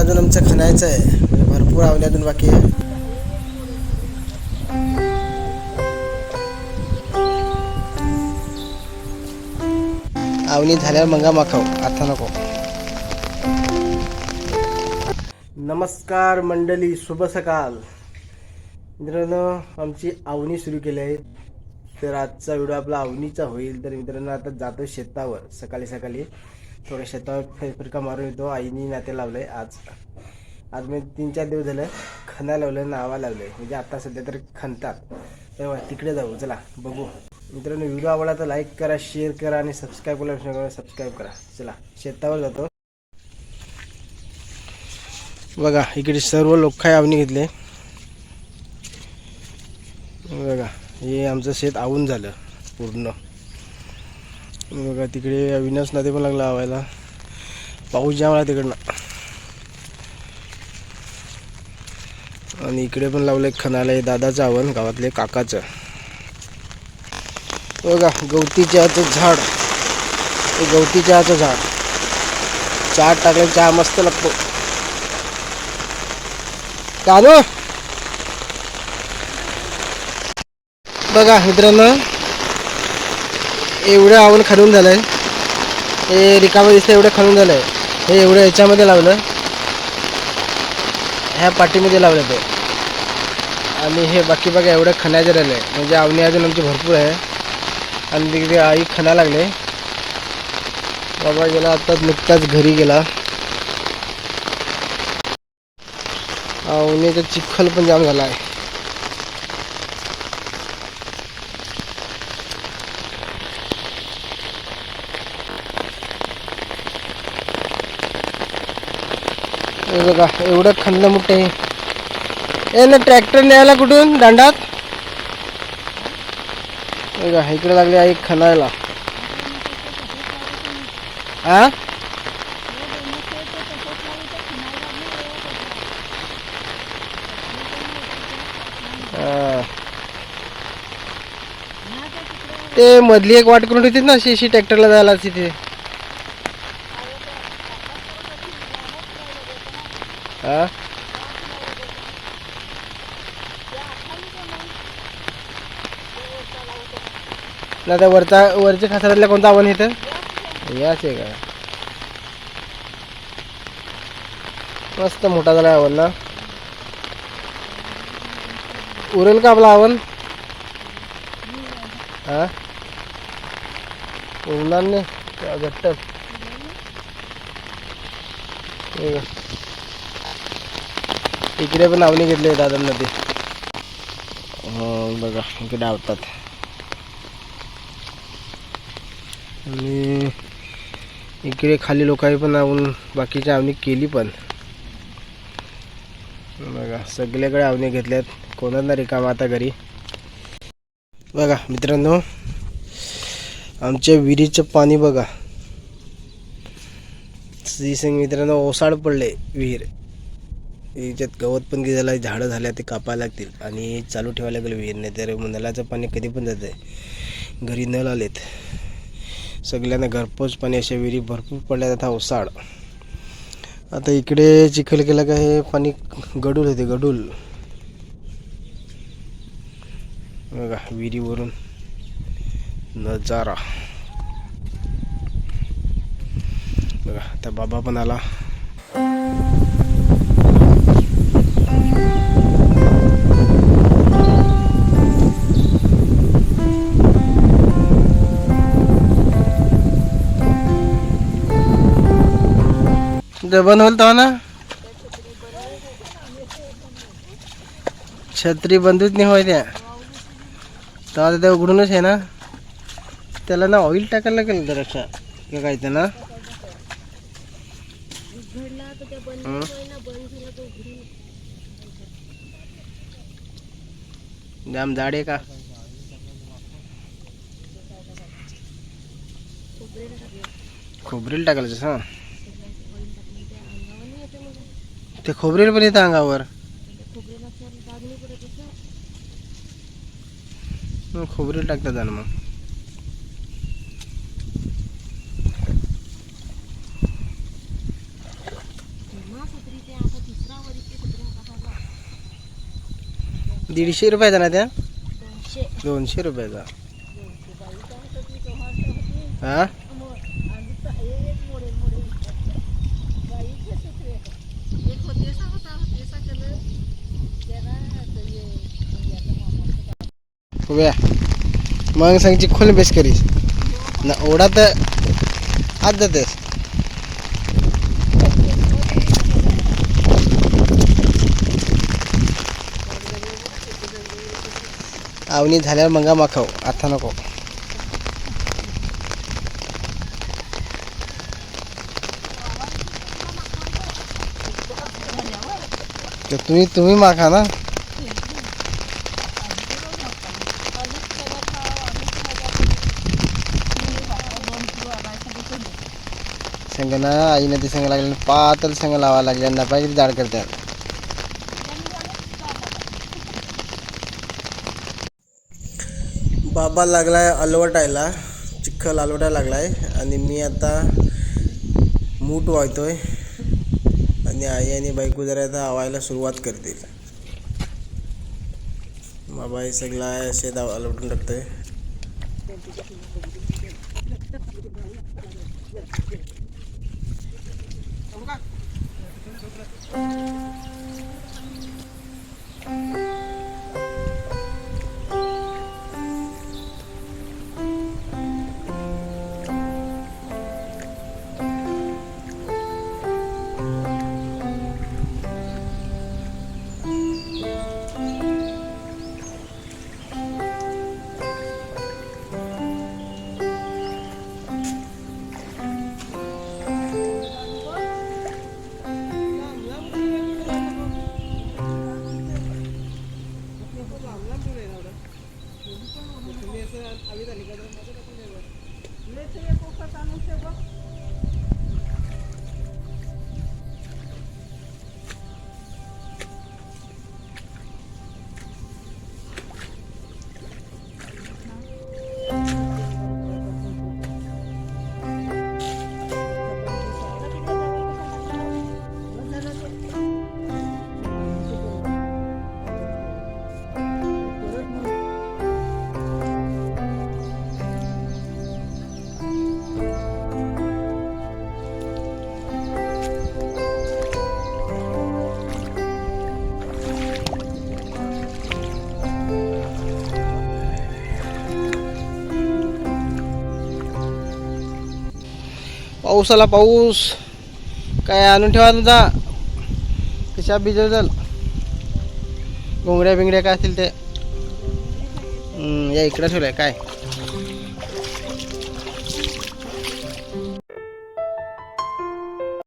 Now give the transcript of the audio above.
अजून आमचं खणायचं आहे. भरपूर आवणी अजून बाकी आहे. आवणी झाल्यावर मंगा माखाव आता नको. नमस्कार मंडळी शुभ सकाळ मित्रांनो आमची आवणी सुरू केली आहे. तर आजचा व्हिडिओ आपला आवणीचा होईल. तर मित्रांनो आता जातो शेतावर सकाळी सकाळी. थोडं शेतावर फे- फिरका मारून येतो. आईनी नाते लावलंय आज आज मी तीन चार दिवस झालं खणा लावलं नावा लावलंय म्हणजे आता सध्या तर खणतात तेव्हा तिकडे जाऊ. चला बघू. मित्रांनो व्हिडिओ आवडला तर लाईक करा शेअर करा आणि सबस्क्राईब करायला विसरू सबस्क्राईब करा. चला शेतावर जातो. बघा इकडे सर्व लोक आवणी घेतले. बघा हे आमचं शेत आवून झालं पूर्ण. बघा तिकडे अविनाश नदी पण लागला आवायला पाऊस जाम आला तिकडनं. आणि इकडे पण लावलं खणाला हे दादाचं आव्हान गावातले काकाचं. बघा गवती चहाचं झाड. हे गवती चहाचं झाड. चहा टाकले चहा मस्त लागतो. कानो! बघा मित्रांनो. एवढं आवड खणून झालंय. हे रिकामं दिसतं एवढं खणून झालंय. हे एवढं याच्यामध्ये लावलं. ह्या पाठीमध्ये लावलं ते. आणि हे बाकी बघा एवढं खणायचं राहिलं आहे म्हणजे आवणी अजून आमची भरपूर आहे. आणि तिकडे आई खणा लागले. बाबा गेला आता नुकताच घरी गेला. आवणीचा चिखल पण जाम झाला आहे हे बघा एवढं खंड मोठे हे ना ट्रॅक्टर न्यायला कुठून? दांडात? बघा इकडे लागले आहे खणायला. हा हा. ते मधली एक वाट करून होती ना अशी अशी ट्रॅक्टरला जायला तिथे हा ना त्या वरचा वरच्या खासरातल्या कोणतं आव्हान येतं याच आहे का? मस्त मोठा झाला आव्हान ना. उरेल का आपला आव्हान? हा? उरणार नाही. घट्ट हे इकडे पण आवणी घेतली दादांना ते. हो, बघा इकडे आवतात. आणि इकडे खाली लोकांनी पण आवून बाकीच्या आवणी केली पण. बघा सगळीकडे आवणी घेतल्यात. कोणाच ना रिकामा आता घरी? बघा मित्रांनो आमच्या विहिरीचं पाणी बघा. श्रीसिंग मित्रांनो ओसाड पडले विहीर. याच्यात गवत पण गेलेलं झाडं झाल्या ते कापायला लागतील. आणि चालू ठेवायला लागेल विहीर नाही तर नळाचं पाणी कधी पण जात आहे घरी नळ आलेत. सगळ्यांना घरपोच पाणी अशा विहिरी भरपूर पडल्या आता ओसाड. आता इकडे चिखल केलं का हे पाणी गडूल होते गडूल बघा विहिरीवरून नजारा. बघा आता बाबा पण आला. ते बंद होईल तेव्हा ना? छत्री बंदूच नाही होय त्या. तेव्हा ते उघडूनच आहे ना? त्याला ना ऑइल टाकायला लागेल जरासा. का काय ते ना? जाम जाड आहे का? खोबरेल टाकायचं जसं ते खोबरेल पण येतं अंगावर. खोबरेल टाकतात आणि मग. दीडशे रुपयाचा ना त्या? दोनशे. रुपयाचा. हा? मामा मग सांगची खोल बेस करीस. ना ओढा तर आज जातेस आवनी झाल्यावर मंगा माखाव आता नको. तर तुम्ही तुम्ही माखा ना. संग ना आईनं ते संग लागले पातळ संग लावा लागले पाहिजे जाड करतात बाबा लागलाय अलवटायला चिखल अलवटायला लागलाय आणि मी आता मूठ वाहतोय आणि आई आणि बायको जरा आता आवायला सुरुवात करतील. बाबा हे सगळं शेत अलवटून टाकतोय. पाऊस आला पाऊस. काय आणून ठेवा तुझा कशा भिजल घोंगड्या बिंगड्या काय असतील ते? या इकडे ठेवलंय काय?